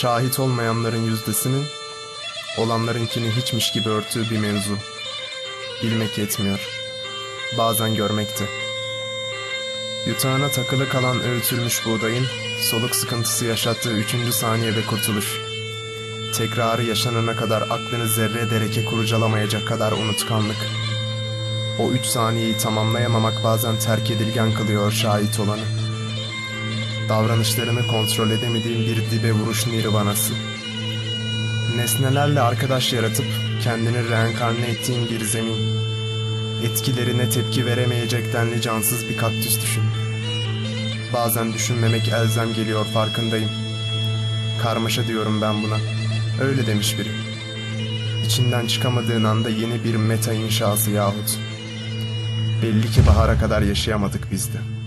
Şahit olmayanların yüzdesini, olanlarınkini hiçmiş gibi örtüğü bir mevzu. Bilmek yetmiyor. Bazen görmekte. Yutağına takılı kalan öğütülmüş buğdayın, soluk sıkıntısı yaşattığı üçüncü saniye ve kurtuluş. Tekrarı yaşanana kadar aklını zerre dereke kurcalamayacak kadar unutkanlık. O üç saniyeyi tamamlayamamak bazen terk edilgen kılıyor şahit olanı. Davranışlarını kontrol edemediğin bir dibe vuruş nirvanası. Nesnelerle arkadaş yaratıp kendini reenkarne ettiğin bir zemin. Etkilerine tepki veremeyecek denli cansız bir kaktüs düşün. Bazen düşünmemek elzem geliyor farkındayım. Karmaşa diyorum ben buna. Öyle demiş biri. İçinden çıkamadığın anda yeni bir meta inşası yahut. Belli ki bahara kadar yaşayamadık biz de.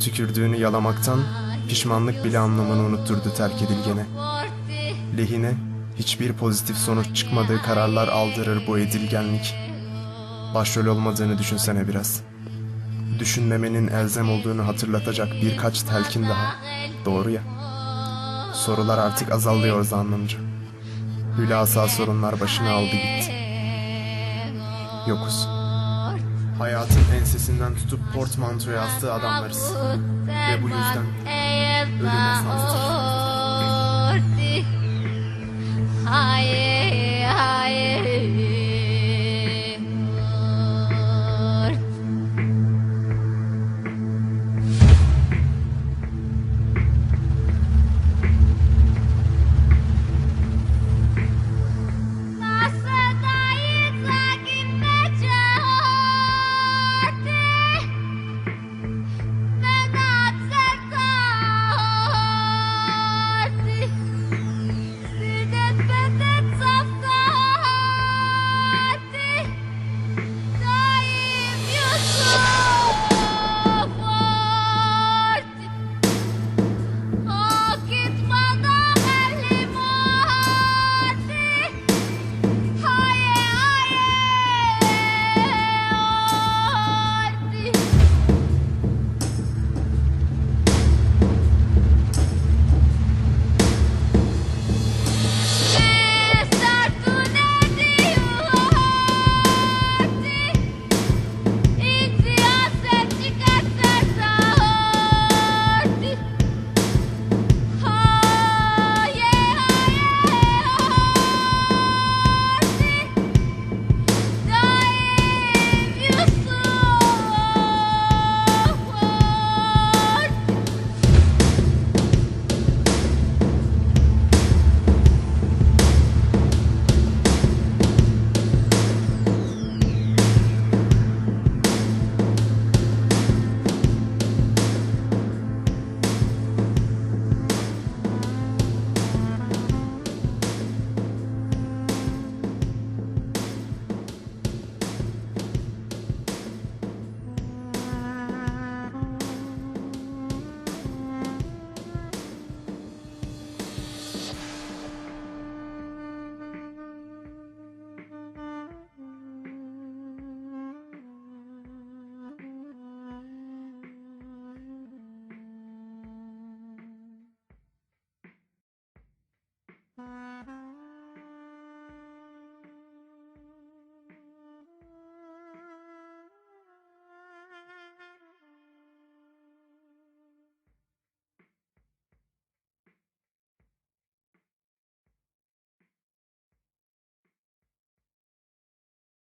Tükürdüğünü yalamaktan pişmanlık bile anlamını unutturdu terk edilgene. Lehine hiçbir pozitif sonuç çıkmadığı kararlar aldırır bu edilgenlik. Başrol olmadığını düşünsene biraz. Düşünmemenin elzem olduğunu hatırlatacak birkaç telkin daha. Doğru ya. Sorular artık azalıyor zannımca. Hülasa sorunlar başını aldı gitti. Yokuz. Hayatın ensesinden tutup portmantoya astığı adamlarız. Ve bu yüzden ölüme. Hayır.